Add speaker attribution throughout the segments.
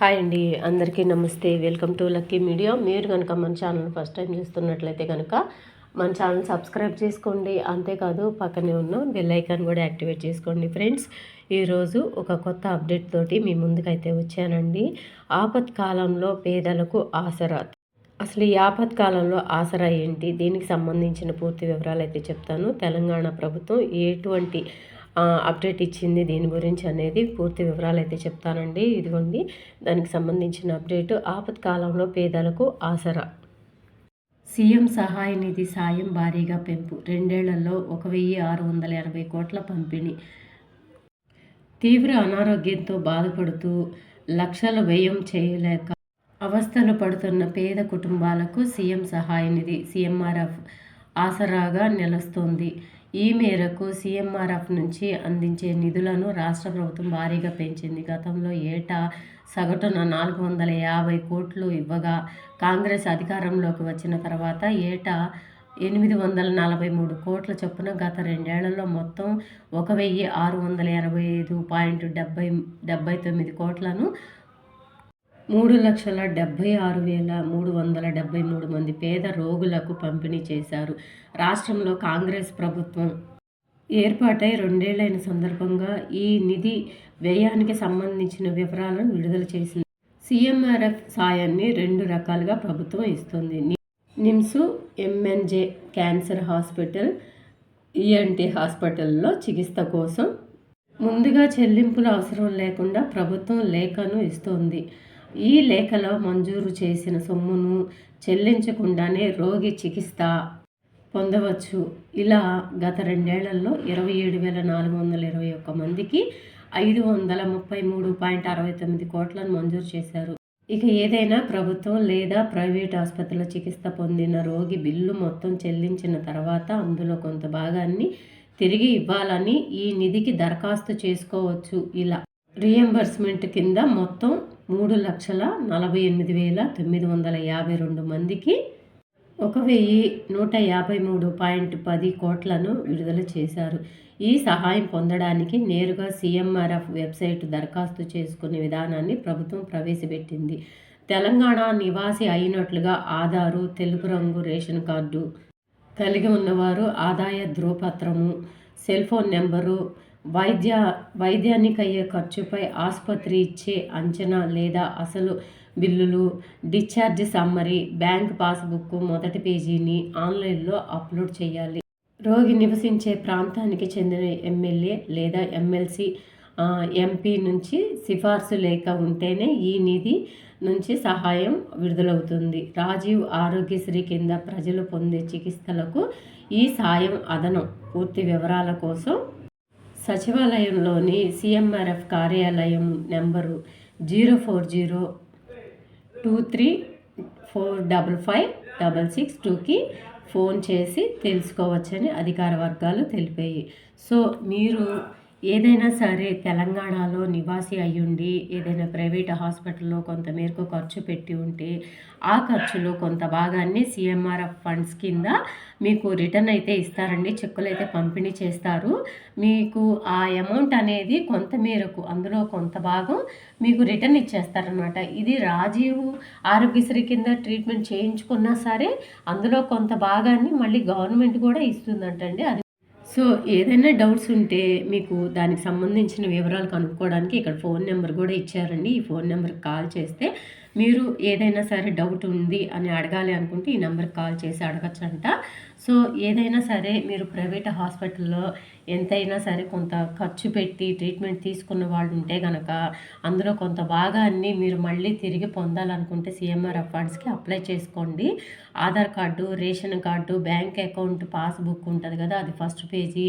Speaker 1: Hi అండి అందరికీ నమస్తే. Welcome to lucky media. మీరు కనుక మన ఛానల్ ఫస్ట్ టైం చూస్తున్నట్లయితే కనుక మన ఛానల్ సబ్స్క్రైబ్ చేసుకోండి. అంతేకాదు పక్కనే ఉన్న బెల్ ఐకాన్ కూడా యాక్టివేట్ చేసుకోండి ఫ్రెండ్స్. ఈరోజు ఒక కొత్త అప్డేట్ తోటి మీ ముందుకైతే వచ్చానండి. ఆపత్కాలంలో పేదలకు ఆసరా. అసలు ఈ ఆపత్కాలంలో ఆసరా ఏంటి? దీనికి సంబంధించిన పూర్తి వివరాలు అయితే చెప్తాను. తెలంగాణ ప్రభుత్వం ఎటువంటి అప్డేట్ ఇచ్చింది దీని గురించి అనేది పూర్తి వివరాలు అయితే చెప్తానండి. ఇదిగోండి దానికి సంబంధించిన అప్డేట్. ఆపత్కాలంలో పేదలకు ఆసరా. సీఎం సహాయ నిధి సాయం భారీగా పెంపు. రెండేళ్ళలో ఒక వెయ్యి ఆరు వందల ఎనభై కోట్ల పంపిణీ. తీవ్ర అనారోగ్యంతో బాధపడుతూ లక్షల వ్యయం చేయలేక అవస్థలు పడుతున్న పేద కుటుంబాలకు సీఎం సహాయ నిధి సీఎంఆర్ఎఫ్ ఆసరాగా నిలుస్తోంది. ఈ మేరకు సీఎంఆర్ఎఫ్ నుంచి అందించే నిధులను రాష్ట్ర ప్రభుత్వం భారీగా పెంచింది. గతంలో ఏటా సగటున నాలుగు వందల యాభై కోట్లు ఇవ్వగా కాంగ్రెస్ అధికారంలోకి వచ్చిన తర్వాత ఏటా ఎనిమిది వందల నలభై మూడు కోట్ల చొప్పున గత రెండేళ్ళలో మొత్తం ఒక వెయ్యి ఆరు వందల ఎనభై ఐదు పాయింట్ డెబ్బై డెబ్బై తొమ్మిది కోట్లను మూడు లక్షల డెబ్బై ఆరు వేల మూడు వందల డెబ్బై మూడు మంది పేద రోగులకు పంపిణీ చేశారు. రాష్ట్రంలో కాంగ్రెస్ ప్రభుత్వం ఏర్పాటై రెండేళ్ళైన సందర్భంగా ఈ నిధి వ్యయానికి సంబంధించిన వివరాలను విడుదల చేసింది. సీఎంఆర్ఎఫ్ సాయాన్ని రెండు రకాలుగా ప్రభుత్వం ఇస్తుంది. NIMS MNJ cancer hospital ENT హాస్పిటల్లో చికిత్స కోసం ముందుగా చెల్లింపుల అవసరం లేకుండా ప్రభుత్వం లేఖను ఇస్తోంది. ఈ లేఖలో మంజూరు చేసిన సొమ్మును చెల్లించకుండానే రోగి చికిత్స పొందవచ్చు. ఇలా గత రెండేళ్ళలో ఇరవై ఏడు వేల నాలుగు వందల ఇరవై ఒక్క మందికి ఐదు వందల ముప్పై మూడు పాయింట్ అరవై తొమ్మిది కోట్లను మంజూరు చేశారు. ఇక ఏదైనా ప్రభుత్వం లేదా ప్రైవేట్ ఆసుపత్రిలో చికిత్స పొందిన రోగి బిల్లు మొత్తం చెల్లించిన తర్వాత అందులో కొంత భాగాన్ని తిరిగి ఇవ్వాలని ఈ నిధికి దరఖాస్తు చేసుకోవచ్చు. ఇలా రియంబర్స్మెంట్ కింద మొత్తం మూడు లక్షల నలభై ఎనిమిది వేల తొమ్మిది వందల యాభై రెండు మందికి ఒక వెయ్యి నూట యాభై మూడు పాయింట్ పది కోట్లను విడుదల చేశారు. ఈ సహాయం పొందడానికి నేరుగా సీఎంఆర్ఎఫ్ వెబ్సైట్ దరఖాస్తు చేసుకునే విధానాన్ని ప్రభుత్వం ప్రవేశపెట్టింది. తెలంగాణ నివాసి అయినట్లుగా ఆధారు తెలుపు రంగు రేషన్ కార్డు కలిగి ఉన్నవారు ఆదాయ ధృవపత్రము సెల్ ఫోన్ నెంబరు వైద్య వైద్యానికి అయ్యే ఖర్చుపై ఆసుపత్రి ఇచ్చే అంచనా లేదా అసలు బిల్లులు డిశ్చార్జ్ సమ్మరీ బ్యాంక్ పాస్బుక్ మొదటి పేజీని ఆన్లైన్లో అప్లోడ్ చేయాలి. రోగి నివసించే ప్రాంతానికి చెందిన ఎమ్మెల్యే లేదా ఎమ్మెల్సీ ఎంపీ నుంచి సిఫార్సు లేక ఉంటేనే ఈ నిధి నుంచి సహాయం విడుదలవుతుంది. రాజీవ్ ఆరోగ్యశ్రీ కింద ప్రజలు పొందే చికిత్సలకు ఈ సాయం అదనం. పూర్తి వివరాల కోసం సచివాలయంలోని సీఎంఆర్ఎఫ్ కార్యాలయం number zero four zero two three four double five double six టూకి ఫోన్ చేసి తెలుసుకోవచ్చని అధికార వర్గాలు తెలిపాయి. సో మీరు ఏదైనా సరే తెలంగాణలో నివాసి అయ్యుండి ఏదైనా ప్రైవేట్ హాస్పిటల్లో కొంత మేరకు ఖర్చు పెట్టి ఉంటే ఆ ఖర్చులో కొంత భాగాన్ని సిఎంఆర్ఎఫ్ ఫండ్స్ కింద మీకు రిటర్న్ అయితే ఇస్తారండి. చెక్కులు అయితే పంపిణీ చేస్తారు. మీకు ఆ అమౌంట్ అనేది కొంత మేరకు అందులో కొంత భాగం మీకు రిటర్న్ ఇచ్చేస్తారనమాట ఇది రాజీవ్ ఆరోగ్యశ్రీ కింద ట్రీట్మెంట్ చేయించుకున్నా సరే అందులో కొంత భాగాన్ని మళ్ళీ గవర్నమెంట్ కూడా ఇస్తుందంటండి. అది సో ఏదైనా డౌట్స్ ఉంటే మీకు దానికి సంబంధించిన వివరాలు కనుక్కోవడానికి ఇక్కడ ఫోన్ నెంబర్ కూడా ఇచ్చారండి. ఈ ఫోన్ నెంబర్కి కాల్ చేస్తే మీరు ఏదైనా సరే డౌట్ ఉంది అని అడగాలి అనుకుంటే ఈ నెంబర్కి కాల్ చేసి అడగచ్చంట. సో ఏదైనా సరే మీరు ప్రైవేట్ హాస్పిటల్లో ఎంతైనా సరే కొంత ఖర్చు పెట్టి ట్రీట్మెంట్ తీసుకున్న వాళ్ళు ఉంటే కనుక అందులో కొంత భాగాన్ని మీరు మళ్ళీ తిరిగి పొందాలనుకుంటే సిఎంఆర్ ఫండ్స్కి అప్లై చేసుకోండి. Aadhaar card ration card bank account passbook ఉంటుంది కదా అది ఫస్ట్ పేజీ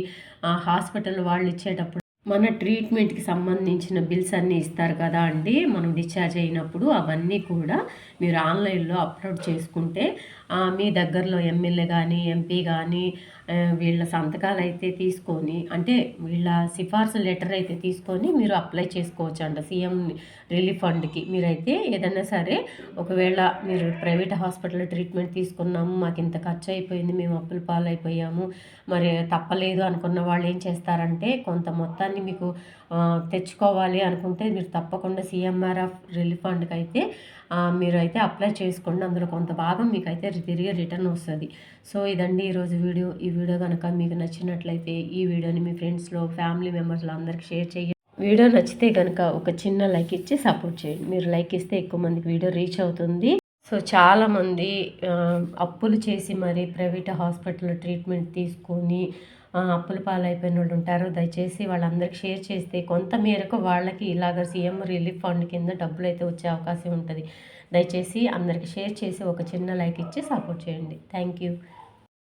Speaker 1: హాస్పిటల్ వాళ్ళు ఇచ్చేటప్పుడు మన ట్రీట్మెంట్కి సంబంధించిన బిల్స్ అన్నీ ఇస్తారు కదా అండి? మనం డిశ్చార్జ్ అయినప్పుడు అవన్నీ కూడా మీరు ఆన్లైన్లో అప్లోడ్ చేసుకుంటే మీ దగ్గరలో ఎమ్మెల్యే కానీ ఎంపీ కానీ వీళ్ళ సంతకాలు అయితే తీసుకొని అంటే వీళ్ళ సిఫార్సు లెటర్ అయితే తీసుకొని మీరు అప్లై చేసుకోవచ్చు అంట. సీఎం రిలీఫ్ ఫండ్కి. మీరైతే ఏదైనా సరే ఒకవేళ మీరు ప్రైవేట్ హాస్పిటల్లో ట్రీట్మెంట్ తీసుకున్నాము మాకు ఇంత ఖర్చు అయిపోయింది మేము అప్పుల పాలైపోయాము మరి తప్పలేదు అనుకున్న వాళ్ళు ఏం చేస్తారంటే కొంత మొత్తాన్ని కానీ మీకు తెచ్చుకోవాలి అనుకుంటే మీరు తప్పకుండా సిఎంఆర్ఎఫ్ రిలీఫ్ ఫండ్కి అయితే మీరు అయితే అప్లై చేసుకోండి. అందులో కొంత భాగం మీకు అయితే తిరిగి రిటర్న్ వస్తుంది. సో ఇదండి ఈరోజు వీడియో. ఈ వీడియో కనుక మీకు నచ్చినట్లయితే ఈ వీడియోని మీ ఫ్రెండ్స్లో ఫ్యామిలీ మెంబర్స్లో అందరికీ షేర్ చేయండి. వీడియో నచ్చితే కనుక ఒక చిన్న లైక్ ఇచ్చి సపోర్ట్ చేయండి. మీరు లైక్ ఇస్తే ఎక్కువ మందికి వీడియో రీచ్ అవుతుంది. సో చాలామంది అప్పులు చేసి మరి ప్రైవేట్ హాస్పిటల్లో ట్రీట్మెంట్ తీసుకొని అప్పుల పాలైపోయిన వాళ్ళు ఉంటారు దయచేసి వాళ్ళందరికీ షేర్ చేస్తే కొంత మేరకు వాళ్ళకి ఇలాగ సీఎం రిలీఫ్ ఫండ్ కింద డబ్బులు అయితే వచ్చే అవకాశం ఉంటుంది. దయచేసి అందరికి షేర్ చేసి ఒక చిన్న లైక్ ఇచ్చి సపోర్ట్ చేయండి. Thank you.